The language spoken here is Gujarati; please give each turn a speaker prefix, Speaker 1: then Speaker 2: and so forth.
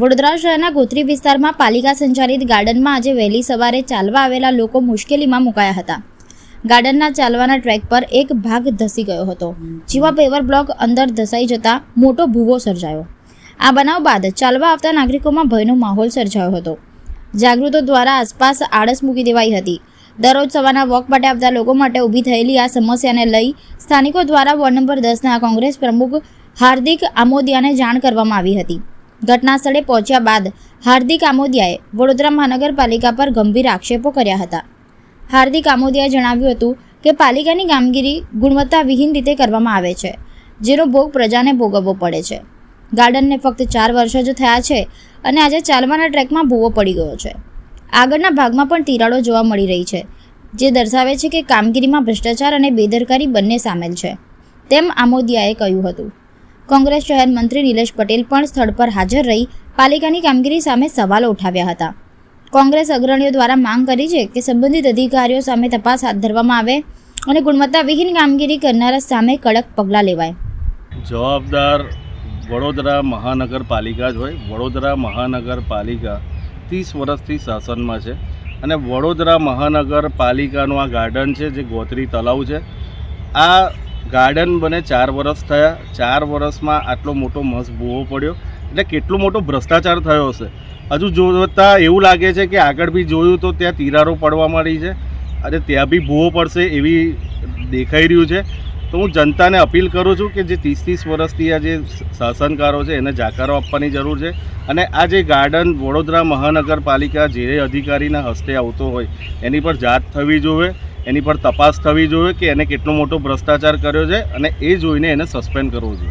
Speaker 1: વડોદરા શહેરના ગોત્રી વિસ્તારમાં પાલિકા સંચાલિત ગાર્ડનમાં આજે વહેલી સવારે ચાલવા આવેલા લોકો મુશ્કેલીમાં મુકાયા હતા. ગાર્ડનના ચાલવાના ટ્રેક પર એક ભાગ ધસી ગયો હતો. જેવા પેવર બ્લોક અંદર ધસાઈ જતા મોટો ભૂવો સર્જાયો. આ બનાવ બાદ ચાલવા આવતા નાગરિકોમાં ભયનો માહોલ સર્જાયો હતો. જાગૃતો દ્વારા આસપાસ આળસ મૂકી દેવાઈ હતી. દરરોજ સવારના વોક માટે આવતા લોકો માટે ઊભી થયેલી આ સમસ્યાને લઈ સ્થાનિકો દ્વારા વોર્ડ નંબર દસના કોંગ્રેસ પ્રમુખ હાર્દિક આમોદિયાને જાણ કરવામાં આવી હતી. ઘટના સ્થળે પહોંચ્યા બાદ હાર્દિક આમોદિયાએ વડોદરા મહાનગરપાલિકા પર ગંભીર આક્ષેપો કર્યા હતા. હાર્દિક આમોદિયાએ જણાવ્યું હતું કે પાલિકાની કામગીરી ગુણવત્તાવિહીન રીતે કરવામાં આવે છે, જેનો ભોગ પ્રજાને ભોગવવો પડે છે. ગાર્ડનને ફક્ત ચાર વર્ષ જ થયા છે અને આજે ચાલવાના ટ્રેકમાં ભૂવો પડી ગયો છે. આગળના ભાગમાં પણ તિરાડો જોવા મળી રહી છે, જે દર્શાવે છે કે કામગીરીમાં ભ્રષ્ટાચાર અને બેદરકારી બંને સામેલ છે, તેમ આમોદિયાએ કહ્યું હતું. કોંગ્રેસ શહેર મંત્રી નિલેશ પટેલ પણ સ્થળ પર હાજર રહી પાલિકાની કામગીરી સામે સવાલો ઉઠાવ્યા હતા. કોંગ્રેસ અગ્રણીઓ દ્વારા માંગ કરી છે કે સંબંધિત અધિકારીઓ સામે તપાસ હાથ ધરવામાં આવે અને ગુણવત્તાવિહીન કામગીરી કરનારા સામે કડક પગલાં લેવાય.
Speaker 2: જવાબદાર વડોદરા મહાનગરપાલિકા જ હોય. વડોદરા મહાનગરપાલિકા ત્રીસ વર્ષથી શાસનમાં છે અને વડોદરા મહાનગરપાલિકાનું આ ગાર્ડન છે, જે ગોત્રી તલાવ છે. આ ગાર્ડન બને ચાર વર્ષ થયા. ચાર વર્ષમાં આટલો મોટો મસ્ત ભૂવો પડ્યો. એટલે કેટલો મોટો ભ્રષ્ટાચાર થયો હશે. હજુ જોતા એવું લાગે છે કે આગળ બી જોયું તો ત્યાં તિરાડો પડવા માંડી છે. અને ત્યાં બી ભૂવો પડશે એવી દેખાઈ રહ્યું છે. તો હું જનતાને અપીલ કરું છું કે જે ત્રીસ ત્રીસ વર્ષથી આ જે શાસનકારો છે એને જાકારો આપવાની જરૂર છે. અને આ જે ગાર્ડન વડોદરા મહાનગરપાલિકા જે અધિકારીના હસ્તે આવતો હોય એની પર જાત થવી જોઈએ એની પર તપાસ થવી જોઈએ કે એને કેટલો મોટો ભ્રષ્ટાચાર કર્યો છે અને એ જોઈને એને સસ્પેન્ડ કરવો જોઈએ.